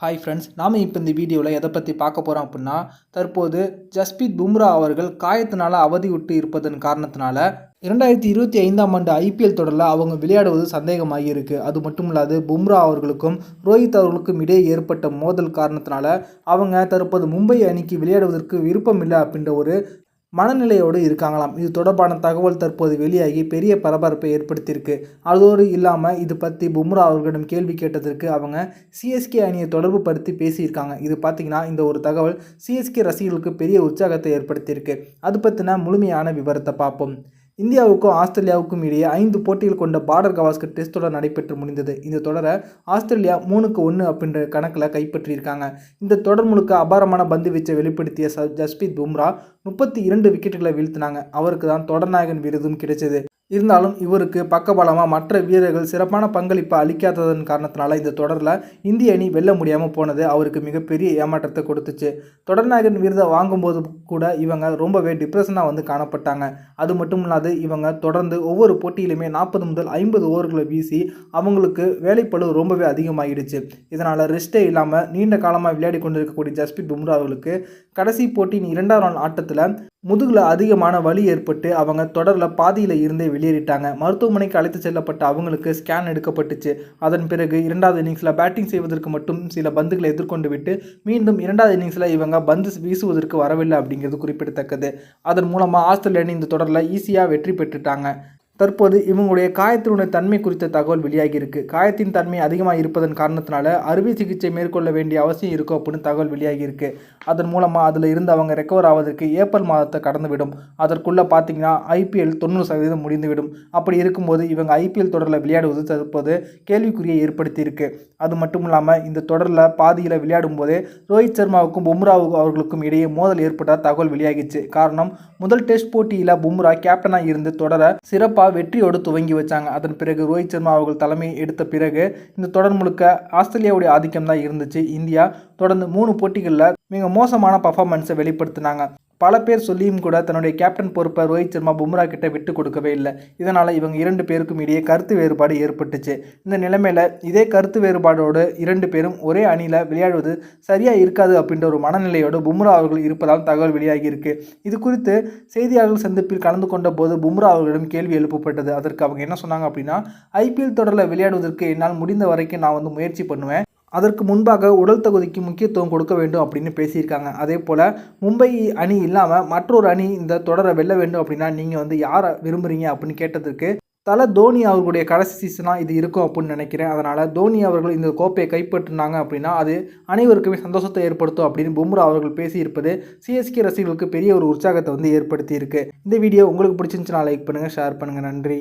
Hi friends நாம் இப்போ இந்த வீடியோவில் எதை பற்றி பார்க்க போகிறோம் அப்படின்னா தற்போது ஜஸ்பீத் பும்ரா அவர்கள் காயத்தினால் அவதி விட்டு இருப்பதன் காரணத்தினால இரண்டாயிரத்தி இருபத்தி ஐந்தாம் ஆண்டு ஐபிஎல் தொடரில் அவங்க விளையாடுவது சந்தேகமாகி இருக்குது அது மட்டும் இல்லாது பும்ரா அவர்களுக்கும் ரோஹித் அவர்களுக்கும் இடையே ஏற்பட்ட மோதல் காரணத்தினால அவங்க தற்போது மும்பை அணிக்கு விளையாடுவதற்கு விருப்பம் இல்லை அப்படின்ற ஒரு மனநிலையோடு இருக்காங்களாம். இது தொடர்பான தகவல் தற்போது வெளியாகி பெரிய பரபரப்பை ஏற்படுத்தியிருக்கு. அதோடு இல்லாமல் இது பற்றி பும்ரா அவர்களிடம் கேள்வி கேட்டதற்கு அவங்க சிஎஸ்கே அணியை தொடர்பு படுத்தி பேசியிருக்காங்க. இது பார்த்திங்கன்னா இந்த ஒரு தகவல் சிஎஸ்கே ரசிகர்களுக்கு பெரிய உற்சாகத்தை ஏற்படுத்தியிருக்கு. அது பற்றின முழுமையான விவரத்தை பார்ப்போம். இந்தியாவுக்கும் ஆஸ்திரேலியாவுக்கும் இடையே ஐந்து போட்டிகள் கொண்ட பார்டர் கவாஸ்கர் டெஸ்ட் தொடர் நடைபெற்று முடிந்தது. இந்த தொடரை ஆஸ்திரேலியா மூணுக்கு ஒன்று அப்படின்ற கணக்கில் கைப்பற்றியிருக்காங்க. இந்த தொடர் முழுக்க அபாரமான பந்து வீச்சை வெளிப்படுத்திய ச ஜஸ்பீத் பும்ரா முப்பத்தி இரண்டு விக்கெட்டுகளை வீழ்த்தினாங்க. அவருக்கு தான் தொடர்நாயகன் விருதும் கிடைச்சது. இருந்தாலும் இவருக்கு பக்கபலமாக மற்ற வீரர்கள் சிறப்பான பங்களிப்பை அளிக்காததன் காரணத்தினால இந்த தொடரில் இந்திய அணி வெல்ல முடியாமல் போனது அவருக்கு மிகப்பெரிய ஏமாற்றத்தை கொடுத்துச்சு. தொடர்நாயகன் விருதை வாங்கும்போது கூட இவங்க ரொம்பவே டிப்ரெஷனாக வந்து காணப்பட்டாங்க. அது மட்டும் இல்லாது இவங்க தொடர்ந்து ஒவ்வொரு போட்டியிலுமே நாற்பது முதல் ஐம்பது ஓவர்களை வீசி அவங்களுக்கு வேலைப்பளு ரொம்பவே அதிகமாகிடுச்சு இதனால் ரெஸ்ட்டே இல்லாமல் நீண்ட காலமாக விளையாடி கொண்டிருக்கக்கூடிய ஜஸ்பித் பும்ரா அவர்களுக்கு கடைசி போட்டியின் இரண்டாம் நாள் ஆட்டத்தில் முதுகில் அதிகமான வலி ஏற்பட்டு அவங்க தொடரில் பாதியில் இருந்தே வெளியேறிட்டாங்க. மருத்துவமனைக்கு அழைத்து செல்லப்பட்ட அவங்களுக்கு ஸ்கேன் எடுக்கப்பட்டுச்சு. அதன் பிறகு இரண்டாவது இன்னிங்ஸில் பேட்டிங் செய்வதற்கு மட்டும் சில பந்துகளை எதிர்கொண்டு விட்டு மீண்டும் இரண்டாவது இன்னிங்ஸில் இவங்க பந்து வீசுவதற்கு வரவில்லை அப்படிங்கிறது குறிப்பிடத்தக்கது. அதன் மூலமாக ஆஸ்திரேலிய இந்த தொடரில் ஈஸியாக வெற்றி பெற்றுட்டாங்க. தற்போது இவங்களுடைய காயத்தினுடைய தன்மை குறித்த தகவல் வெளியாகியிருக்கு. காயத்தின் தன்மை அதிகமாக இருப்பதன் காரணத்தினால அறுவை சிகிச்சை மேற்கொள்ள வேண்டிய அவசியம் இருக்கும் அப்படின்னு தகவல் வெளியாகியிருக்கு. அதன் மூலமாக அதில் இருந்து அவங்க ரெக்கவர் ஆவதற்கு ஏப்ரல் மாதத்தை கடந்துவிடும். அதற்குள்ளே பார்த்தீங்கன்னா ஐபிஎல் தொண்ணூறு சதவீதம் முடிந்துவிடும். அப்படி இருக்கும்போது இவங்க ஐபிஎல் தொடரில் விளையாடுவது தற்போது கேள்விக்குறியை ஏற்படுத்தியிருக்கு. அது மட்டும் இல்லாமல் இந்த தொடரில் பாதியில் விளையாடும் போதே ரோஹித் சர்மாவுக்கும் பும்ராவுக்கும் அவர்களுக்கும் இடையே மோதல் ஏற்பட்ட தகவல் வெளியாகிச்சு. காரணம் முதல் டெஸ்ட் போட்டியில் பும்ரா கேப்டனாக இருந்து தொடர சிறப்பாக வெற்றியோடு துவங்கி வச்சாங்க. அதன் பிறகு ரோஹித் சர்மா அவர்கள் தலைமை எடுத்த பிறகு இந்த தொடர் முழுக்க ஆஸ்திரேலியாவுடைய ஆதிக்கம் தான் இருந்துச்சு. இந்தியா தொடர்ந்து மூணு போட்டிகளில் மிக மோசமான பர்ஃபார்மன்ஸை வெளிப்படுத்தினாங்க. பல பேர் சொல்லியும் கூட தன்னுடைய கேப்டன் பொறுப்பை ரோஹித் சர்மா பும்ரா கிட்ட விட்டு கொடுக்கவே இல்லை. இதனால் இவங்க இரண்டு பேருக்கும் இடையே கருத்து வேறுபாடு ஏற்பட்டுச்சு. இந்த நிலைமையில் இதே கருத்து வேறுபாடோடு இரண்டு பேரும் ஒரே அணியில் விளையாடுவது சரியாக இருக்காது அப்படின்ற ஒரு மனநிலையோடு பும்ரா அவர்கள் இருப்பதால் தகவல் வெளியாகியிருக்கு இது குறித்து செய்தியாளர்கள் சந்திப்பில் கலந்து கொண்ட போது பும்ரா அவர்களிடம் கேள்வி எழுப்பப்பட்டது. அதற்கு அவங்க என்ன சொன்னாங்க அப்படின்னா ஐபிஎல் தொடரில் விளையாடுவதற்கு என்னால் முடிந்த வரைக்கும் நான் வந்து முயற்சி பண்ணுவேன். அதற்கு முன்பாக உடல் தகுதிக்கு முக்கியத்துவம் கொடுக்க வேண்டும் அப்படின்னு பேசியிருக்காங்க. அதே போல் மும்பை அணி இல்லாமல் மற்றொரு அணி இந்த தொடரை வெல்ல வேண்டும் அப்படின்னா நீங்கள் வந்து யாரை விரும்புகிறீங்க அப்படின்னு கேட்டதுக்கு தலை தோனி அவர்களுடைய கடைசி சீசனாக இது இருக்கும் அப்படின்னு நினைக்கிறேன். அதனால் தோனி அவர்கள் இந்த கோப்பையை கைப்பற்றினாங்க அப்படின்னா அது அனைவருக்குமே சந்தோஷத்தை ஏற்படுத்தும் அப்படின்னு பும்ரா அவர்கள் பேசியிருப்பது சிஎஸ்கே ரசிகர்களுக்கு பெரிய ஒரு உற்சாகத்தை வந்து ஏற்படுத்தியிருக்கு. இந்த வீடியோ உங்களுக்கு பிடிச்சிருந்துச்சுன்னா லைக் பண்ணுங்கள் ஷேர் பண்ணுங்கள் நன்றி.